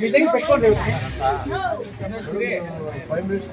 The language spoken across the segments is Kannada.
మీటింగ్ పెట్టుకోండి ఫైవ్ మినిట్స్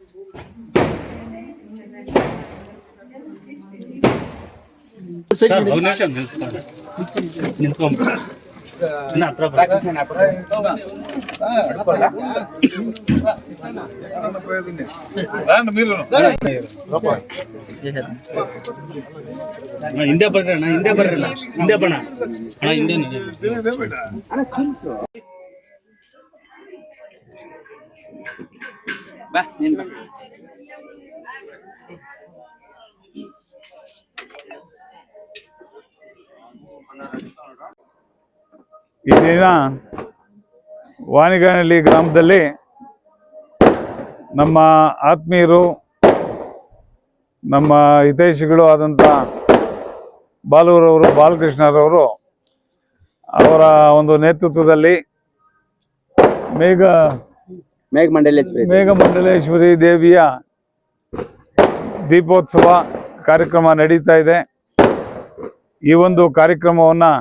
ಹಿಂದೆ ಬರ್ರಿ ಅಣ್ಣ ಹಿಂದೆ ಬರ್ರಿ ಅಣ್ಣ. ಹಿಂದೆ ಬಣ್ಣ ಅಣ್ಣ ಹಿಂದೆ. ಬಾ ನೀನ್ ಬಾ. ಈ ದಿನ ವಾಣಿಗನಹಳ್ಳಿ ಗ್ರಾಮದಲ್ಲಿ ನಮ್ಮ ಆತ್ಮೀಯರು ನಮ್ಮ ಹಿತೈಷಿಗಳು ಆದಂಥ ಬಾಲೂರವರು ಬಾಲಕೃಷ್ಣರವರು ಅವರ ಒಂದು ನೇತೃತ್ವದಲ್ಲಿ ಮೇಘ ಮೇಘಮಂಡಲೇಶ್ವರಿ ಮೇಘಮಂಡಲೇಶ್ವರಿ ದೇವಿಯ ದೀಪೋತ್ಸವ ಕಾರ್ಯಕ್ರಮ ನಡೀತಾ ಇದೆ. ಈ ಒಂದು ಕಾರ್ಯಕ್ರಮವನ್ನು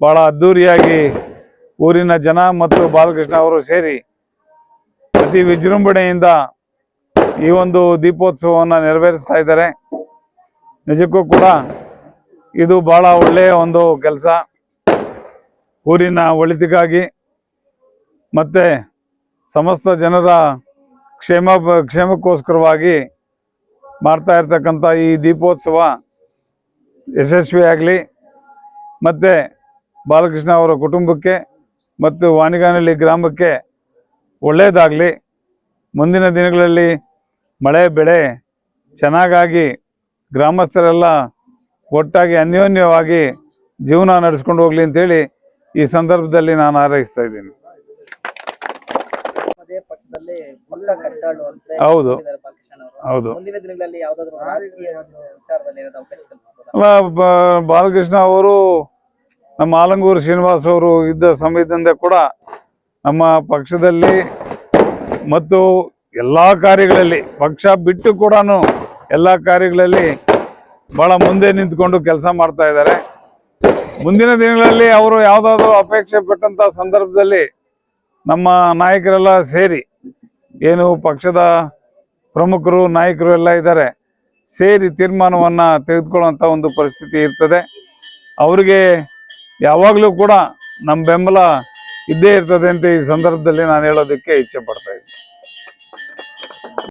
ಭಾಳ ಅದ್ಧೂರಿಯಾಗಿ ಊರಿನ ಜನ ಮತ್ತು ಬಾಲಕೃಷ್ಣ ಅವರು ಸೇರಿ ಅತಿ ವಿಜೃಂಭಣೆಯಿಂದ ಈ ಒಂದು ದೀಪೋತ್ಸವವನ್ನು ನೆರವೇರಿಸ್ತಾ ಇದ್ದಾರೆ. ನಿಜಕ್ಕೂ ಕೂಡ ಇದು ಬಹಳ ಒಳ್ಳೆಯ ಒಂದು ಕೆಲಸ. ಊರಿನ ಒಳಿತಿಗಾಗಿ ಮತ್ತು ಸಮಸ್ತ ಜನರ ಕ್ಷೇಮ, ಕ್ಷೇಮಕ್ಕೋಸ್ಕರವಾಗಿ ಮಾಡ್ತಾ ಇರ್ತಕ್ಕಂಥ ಈ ದೀಪೋತ್ಸವ ಯಶಸ್ವಿಯಾಗಲಿ. ಮತ್ತು ಬಾಲಕೃಷ್ಣ ಅವರ ಕುಟುಂಬಕ್ಕೆ ಮತ್ತು ವಾಣಿಗಾನಹಳ್ಳಿ ಗ್ರಾಮಕ್ಕೆ ಒಳ್ಳೆಯದಾಗಲಿ. ಮುಂದಿನ ದಿನಗಳಲ್ಲಿ ಮಳೆ ಬೆಳೆ ಚೆನ್ನಾಗಾಗಿ ಗ್ರಾಮಸ್ಥರೆಲ್ಲ ಒಟ್ಟಾಗಿ ಅನ್ಯೋನ್ಯವಾಗಿ ಜೀವನ ನಡೆಸ್ಕೊಂಡು ಹೋಗಲಿ ಅಂತೇಳಿ ಈ ಸಂದರ್ಭದಲ್ಲಿ ನಾನು ಆರೈಸ್ತಾ ಇದ್ದೀನಿ. ಹೌದು. ಹೌದು. ಬಾಲಕೃಷ್ಣ ಅವರು ನಮ್ಮ ಆಲಂಗೂರು ಶ್ರೀನಿವಾಸ್ ಅವರು ಇದ್ದ ಸಮಯದಿಂದ ಕೂಡ ನಮ್ಮ ಪಕ್ಷದಲ್ಲಿ ಮತ್ತು ಎಲ್ಲ ಕಾರ್ಯಗಳಲ್ಲಿ, ಪಕ್ಷ ಬಿಟ್ಟು ಕೂಡ ಎಲ್ಲ ಕಾರ್ಯಗಳಲ್ಲಿ ಭಾಳ ಮುಂದೆ ನಿಂತ್ಕೊಂಡು ಕೆಲಸ ಮಾಡ್ತಾ ಇದ್ದಾರೆ. ಮುಂದಿನ ದಿನಗಳಲ್ಲಿ ಅವರು ಯಾವುದಾದ್ರು ಅಪೇಕ್ಷೆ ಪಟ್ಟಂಥ ಸಂದರ್ಭದಲ್ಲಿ ನಮ್ಮ ನಾಯಕರೆಲ್ಲ ಸೇರಿ, ಏನು ಪಕ್ಷದ ಪ್ರಮುಖರು, ನಾಯಕರು ಎಲ್ಲ ಇದ್ದಾರೆ, ಸೇರಿ ತೀರ್ಮಾನವನ್ನು ತೆಗೆದುಕೊಳ್ಳುವಂಥ ಒಂದು ಪರಿಸ್ಥಿತಿ ಇರ್ತದೆ. ಅವರಿಗೆ ಯಾವಾಗಲೂ ಕೂಡ ನಮ್ಮ ಬೆಂಬಲ ಇದ್ದೇ ಇರ್ತದೆ ಅಂತ ಈ ಸಂದರ್ಭದಲ್ಲಿ ನಾನು ಹೇಳೋದಕ್ಕೆ ಇಚ್ಛೆ ಪಡ್ತಾ ಇದ್ದೀನಿ.